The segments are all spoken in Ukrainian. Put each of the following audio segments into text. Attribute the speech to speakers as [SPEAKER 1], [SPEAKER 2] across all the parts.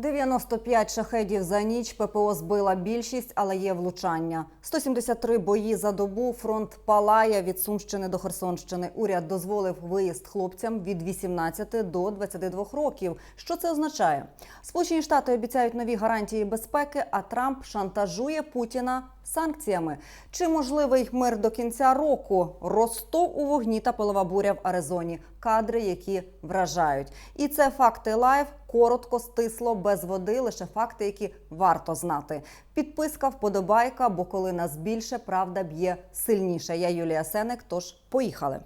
[SPEAKER 1] 95 шахедів за ніч. ППО збила більшість, але є влучання. 173 бої за добу. Фронт палає від Сумщини до Херсонщини. Уряд дозволив виїзд хлопцям від 18 до 22 років. Що це означає? Сполучені Штати обіцяють нові гарантії безпеки, а Трамп шантажує Путіна санкціями. Чи можливий мир до кінця року? Ростов у вогні та пилова буря в Аризоні. Кадри, які вражають. І це факти лайв. Коротко, стисло, без води, лише факти, які варто знати. Підписка, вподобайка, бо коли нас більше, правда б'є сильніше. Я Юлія Сенек. Тож поїхали.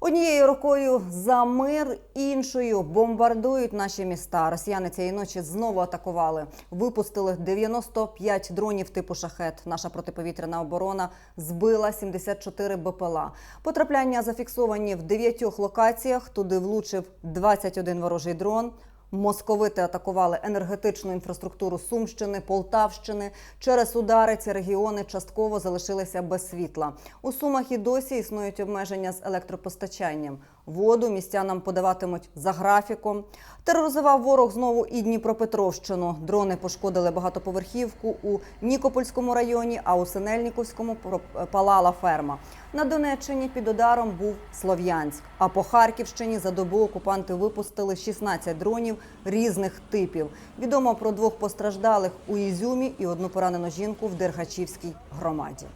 [SPEAKER 1] Однією рукою за мир, іншою бомбардують наші міста. Росіяни цієї ночі знову атакували. Випустили 95 дронів типу шахет. Наша протиповітряна оборона збила 74 БПЛА. Потрапляння зафіксовані в дев'ятьох локаціях. Туди влучив 21 ворожий дрон. Московити атакували енергетичну інфраструктуру Сумщини, Полтавщини. Через удари ці регіони частково залишилися без світла. У Сумах і досі існують обмеження з електропостачанням. Воду містянам подаватимуть за графіком. Тероризував ворог знову і Дніпропетровщину. Дрони пошкодили багатоповерхівку у Нікопольському районі, а у Синельніковському про- палала ферма. На Донеччині під ударом був Слов'янськ. А по Харківщині за добу окупанти випустили 16 дронів різних типів. Відомо про двох постраждалих у Ізюмі і одну поранену жінку в Дергачівській громаді.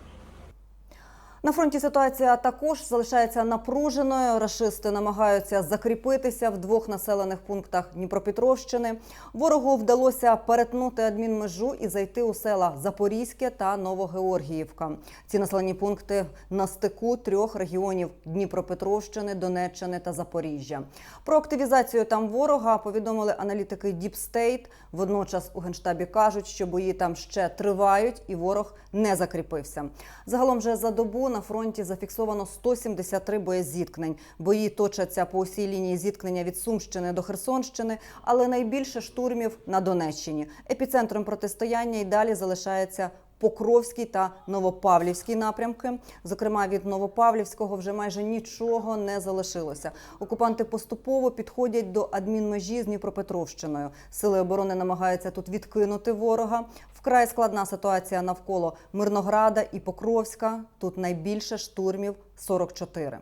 [SPEAKER 1] На фронті ситуація також залишається напруженою. Рашисти намагаються закріпитися в двох населених пунктах Дніпропетровщини. Ворогу вдалося перетнути адмінмежу і зайти у села Запорізьке та Новогеоргіївка. Ці населені пункти на стику трьох регіонів Дніпропетровщини, Донеччини та Запоріжжя. Про активізацію там ворога повідомили аналітики State. Водночас у генштабі кажуть, що бої там ще тривають, і ворог не закріпився. Загалом же за добу на фронті зафіксовано 173 боєзіткнень. Бої точаться по усій лінії зіткнення від Сумщини до Херсонщини, але найбільше штурмів на Донеччині. Епіцентром протистояння й далі залишається. Покровський та Новопавлівський напрямки. Зокрема, від Новопавлівського вже майже нічого не залишилося. Окупанти поступово підходять до адмінмежі з Дніпропетровщиною. Сили оборони намагаються тут відкинути ворога. Вкрай складна ситуація навколо Мирнограда і Покровська. Тут найбільше штурмів 44.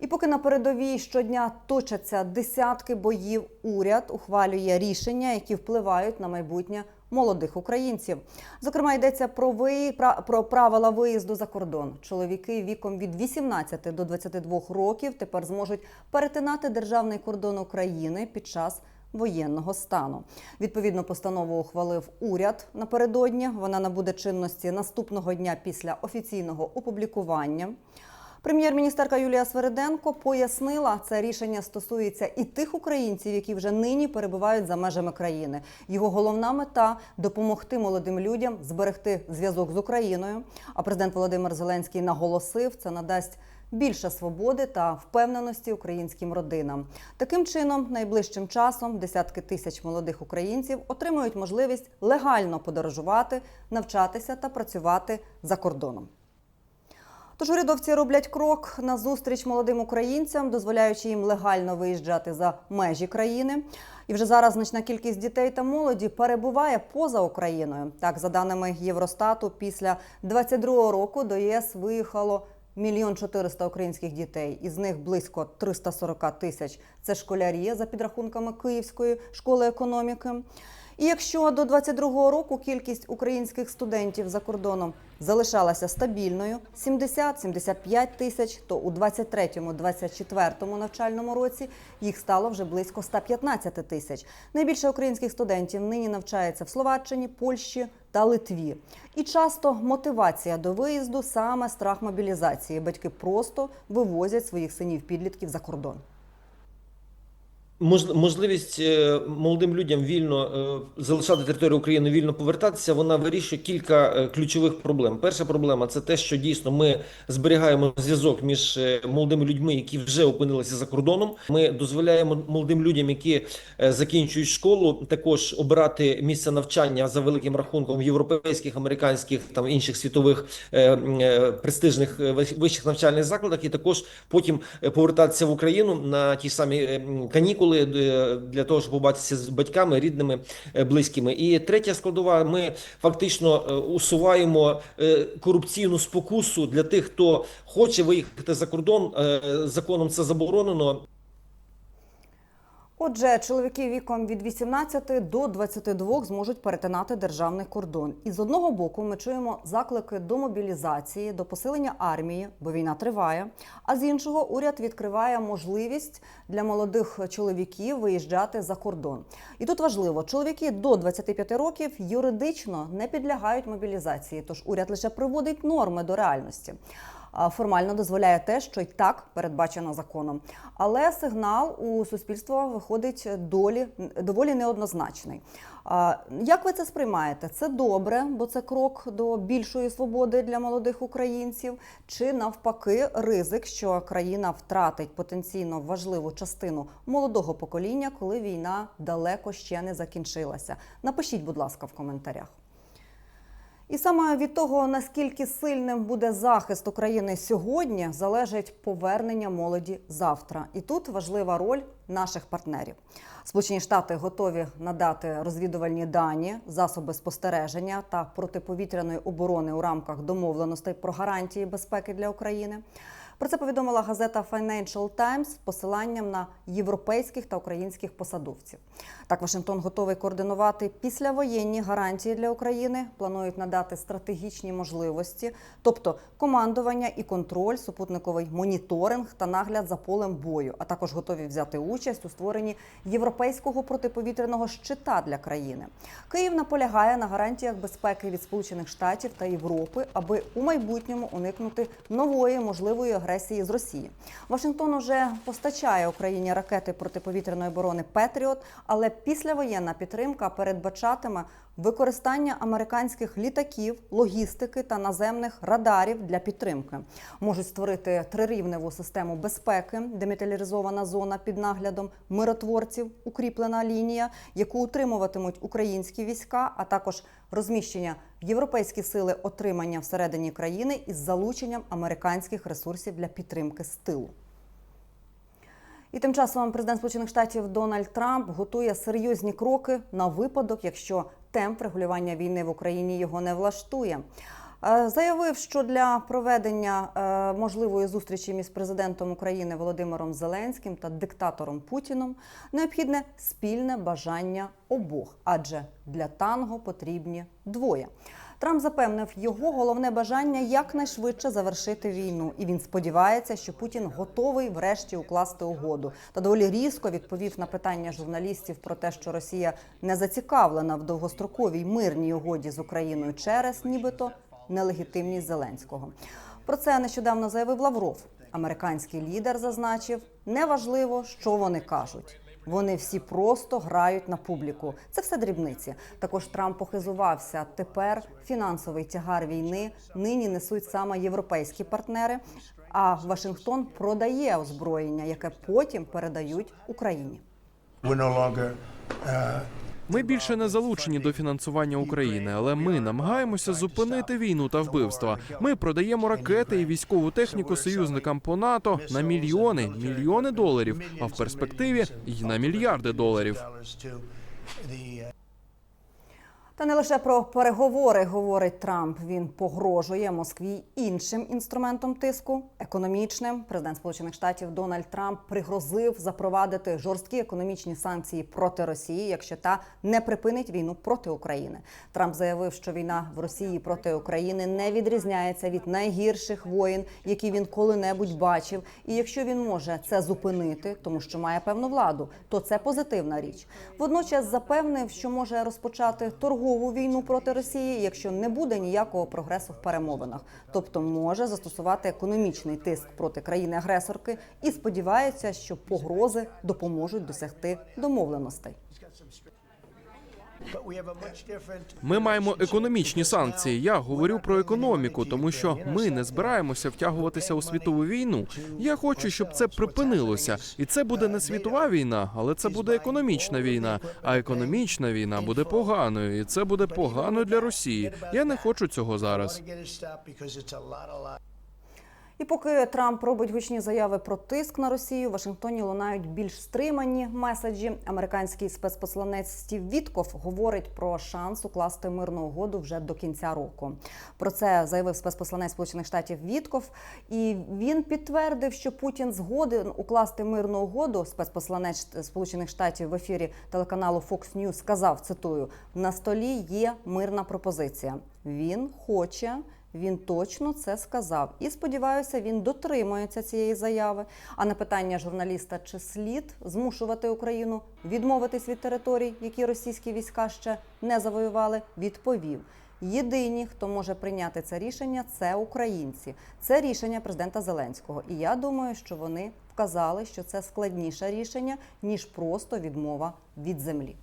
[SPEAKER 1] І поки на передовій щодня точаться десятки боїв, уряд ухвалює рішення, які впливають на майбутнє молодих українців. Зокрема, йдеться про ви про правила виїзду за кордон. Чоловіки віком від 18 до 22 років тепер зможуть перетинати державний кордон України під час. Воєнного стану відповідну постанову ухвалив уряд напередодні. Вона набуде чинності наступного дня після офіційного опублікування. Прем'єр-міністерка Юлія Свериденко пояснила, це рішення стосується і тих українців, які вже нині перебувають за межами країни. Його головна мета допомогти молодим людям зберегти зв'язок з Україною. А президент Володимир Зеленський наголосив, це надасть. Більше свободи та впевненості українським родинам. Таким чином, найближчим часом десятки тисяч молодих українців отримують можливість легально подорожувати, навчатися та працювати за кордоном. Тож урядовці роблять крок на зустріч молодим українцям, дозволяючи їм легально виїжджати за межі країни. І вже зараз значна кількість дітей та молоді перебуває поза Україною. Так, за даними Євростату, після 22-го року до ЄС виїхало мільйон 400 українських дітей. Із них близько 340 тисяч це школярі за підрахунками Київської школи економіки. І якщо до 22-го року кількість українських студентів за кордоном залишалася стабільною 70-75 тисяч, то у 23-24 навчальному році їх стало вже близько 115 тисяч. Найбільше українських студентів нині навчається в Словаччині, Польщі та Литві. І часто мотивація до виїзду саме страх мобілізації. Батьки просто вивозять своїх синів підлітків за кордон.
[SPEAKER 2] Мож- Можливість е, молодим людям вільно е, залишати територію України, вільно повертатися, вона вирішує кілька е, ключових проблем. Перша проблема це те, що дійсно ми зберігаємо зв'язок між молодими людьми, які вже опинилися за кордоном. Ми дозволяємо молодим людям, які закінчують школу, також обирати місце навчання за великим рахунком європейських, американських там інших світових престижних вищих навчальних закладах, і також потім повертатися в Україну на ті самі канікули летіли е, для того, щоб побачитися з батьками, рідними, е, близькими. І третя складова: ми фактично е, усуваємо корупційну спокусу для тих, хто хоче виїхати за кордон. Законом це заборонено.
[SPEAKER 1] Отже, чоловіки віком від 18 до 22 зможуть перетинати державний кордон. І з одного боку ми чуємо заклики до мобілізації, до посилення армії, бо війна триває. А з іншого уряд відкриває можливість для молодих чоловіків виїжджати за кордон. І тут важливо, чоловіки до 25 років юридично не підлягають мобілізації, тож уряд лише приводить норми до реальності. Формально дозволяє те, що й так передбачено законом. Але сигнал у суспільства виходить долі доволі неоднозначний. Як ви це сприймаєте? Це добре, бо це крок до більшої свободи для молодих українців, чи навпаки ризик, що країна втратить потенційно важливу частину молодого покоління, коли війна далеко ще не закінчилася? Напишіть, будь ласка, в коментарях. І саме від того, наскільки сильним буде захист України сьогодні, залежить повернення молоді завтра. І тут важлива роль наших партнерів. Сполучені Штати готові надати розвідувальні дані, засоби спостереження та протиповітряної оборони у рамках домовленостей про гарантії безпеки для України. Про це повідомила газета Financial Times з посиланням на європейських та українських посадовців. Так, Вашингтон готовий координувати післявоєнні гарантії для України. Планують надати стратегічні можливості, тобто командування і контроль, супутниковий моніторинг та нагляд за полем бою, а також готові взяти участь у створенні європейського протиповітряного щита для країни. Київ наполягає на гарантіях безпеки від Сполучених Штатів та Європи, аби у майбутньому уникнути нової можливої агресії з Росії. Вашингтон уже постачає Україні ракети протиповітряної оборони Петріот, але післявоєнна підтримка передбачатиме використання американських літаків, логістики та наземних радарів для підтримки. Можуть створити трирівневу систему безпеки, демілітаризована зона під наглядом миротворців, укріплена лінія, яку утримуватимуть українські війська, а також розміщення європейські сили отримання всередині країни із залученням американських ресурсів для підтримки з тилу. І тим часом президент Сполучених Штатів Дональд Трамп готує серйозні кроки на випадок, якщо темп регулювання війни в Україні його не влаштує. Е, Заявив, що для проведення е, можливої зустрічі між президентом України Володимиром Зеленським та диктатором Путіном необхідне спільне бажання обох, адже для танго потрібні двоє. Трамп запевнив, його головне бажання якнайшвидше завершити війну, і він сподівається, що Путін готовий врешті укласти угоду. Та доволі різко відповів на питання журналістів про те, що Росія не зацікавлена в довгостроковій мирній угоді з Україною через нібито нелегітимність Зеленського. Про це нещодавно заявив Лавров. Американський лідер зазначив, неважливо, що вони кажуть. Вони всі просто грають на публіку. Це все дрібниці. Також Трамп похизувався. Тепер фінансовий тягар війни нині несуть саме європейські партнери. А Вашингтон продає озброєння, яке потім передають Україні.
[SPEAKER 3] Ми більше не залучені до фінансування України, але ми намагаємося зупинити війну та вбивства. Ми продаємо ракети і військову техніку союзникам по НАТО на мільйони, мільйони доларів, а в перспективі й на мільярди доларів.
[SPEAKER 1] Та не лише про переговори говорить Трамп. Він погрожує Москві іншим інструментом тиску економічним. Президент Сполучених Штатів Дональд Трамп пригрозив запровадити жорсткі економічні санкції проти Росії, якщо та не припинить війну проти України. Трамп заявив, що війна в Росії проти України не відрізняється від найгірших воєн, які він коли-небудь бачив. І якщо він може це зупинити, тому що має певну владу, то це позитивна річ. Водночас запевнив, що може розпочати торгову війну проти Росії, якщо не буде ніякого прогресу в перемовинах, тобто може застосувати економічний тиск проти країни-агресорки і сподівається, що погрози допоможуть досягти домовленостей.
[SPEAKER 3] Ми маємо економічні санкції. Я говорю про економіку, тому що ми не збираємося втягуватися у світову війну. Я хочу, щоб це припинилося, і це буде не світова війна, але це буде економічна війна. А економічна війна буде поганою, і це буде погано для Росії. Я не хочу цього зараз.
[SPEAKER 1] І поки Трамп робить гучні заяви про тиск на Росію, в Вашингтоні лунають більш стримані меседжі. Американський спецпосланець Стів Вітков говорить про шанс укласти мирну угоду вже до кінця року. Про це заявив спецпосланець Сполучених Штатів Вітков. І він підтвердив, що Путін згоден укласти мирну угоду. Спецпосланець Сполучених Штатів в ефірі телеканалу Fox News сказав: цитую: на столі є мирна пропозиція. Він хоче. Він точно це сказав, і сподіваюся, він дотримується цієї заяви. А на питання журналіста, чи слід змушувати Україну відмовитись від територій, які російські війська ще не завоювали, відповів: єдині, хто може прийняти це рішення, це українці. Це рішення президента Зеленського. І я думаю, що вони вказали, що це складніше рішення ніж просто відмова від землі.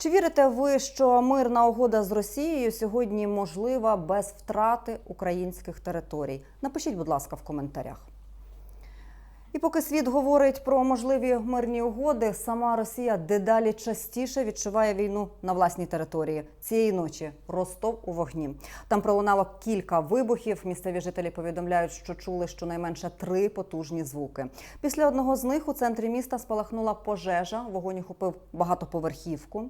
[SPEAKER 1] Чи вірите ви, що мирна угода з Росією сьогодні можлива без втрати українських територій? Напишіть, будь ласка, в коментарях. І поки світ говорить про можливі мирні угоди, сама Росія дедалі частіше відчуває війну на власній території. Цієї ночі Ростов у вогні. Там пролунало кілька вибухів. Місцеві жителі повідомляють, що чули щонайменше три потужні звуки. Після одного з них у центрі міста спалахнула пожежа. Вогонь охопив багатоповерхівку.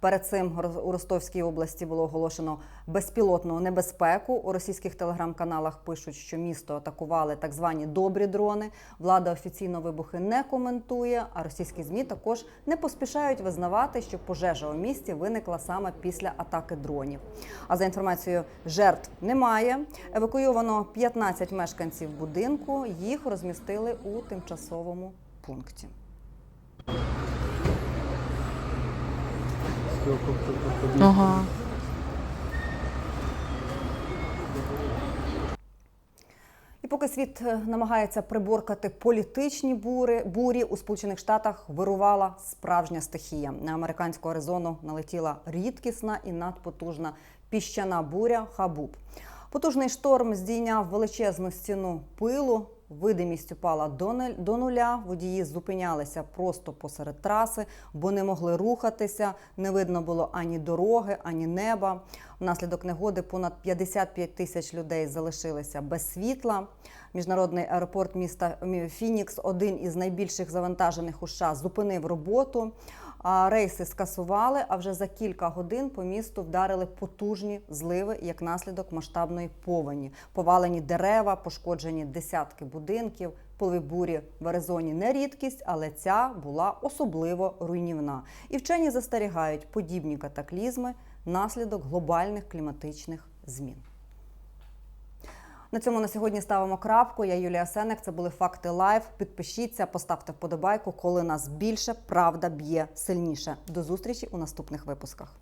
[SPEAKER 1] Перед цим у Ростовській області було оголошено безпілотну небезпеку. У російських телеграм-каналах пишуть, що місто атакували так звані добрі дрони. Влада офіційно вибухи не коментує, а російські змі також не поспішають визнавати, що пожежа у місті виникла саме після атаки дронів. А за інформацією, жертв немає. Евакуйовано 15 мешканців будинку. Їх розмістили у тимчасовому пункті.
[SPEAKER 4] Ага.
[SPEAKER 1] І поки світ е, намагається приборкати політичні бури, бурі у Сполучених Штатах вирувала справжня стихія. На американську Аризону налетіла рідкісна і надпотужна піщана буря Хабуб. Потужний шторм здійняв величезну стіну пилу. Видимість упала до нуля. Водії зупинялися просто посеред траси, бо не могли рухатися. Не видно було ані дороги, ані неба. Внаслідок негоди понад 55 тисяч людей залишилися без світла. Міжнародний аеропорт міста Фінікс, один із найбільших завантажених у США, зупинив роботу. А рейси скасували. А вже за кілька годин по місту вдарили потужні зливи як наслідок масштабної повені. Повалені дерева, пошкоджені десятки будинків. Пливи бурі в Аризоні не рідкість, але ця була особливо руйнівна. І вчені застерігають подібні катаклізми наслідок глобальних кліматичних змін. На цьому на сьогодні ставимо крапку. Я Юлія Сенек. Це були факти лайв. Підпишіться, поставте вподобайку. Коли нас більше, правда б'є сильніше. До зустрічі у наступних випусках.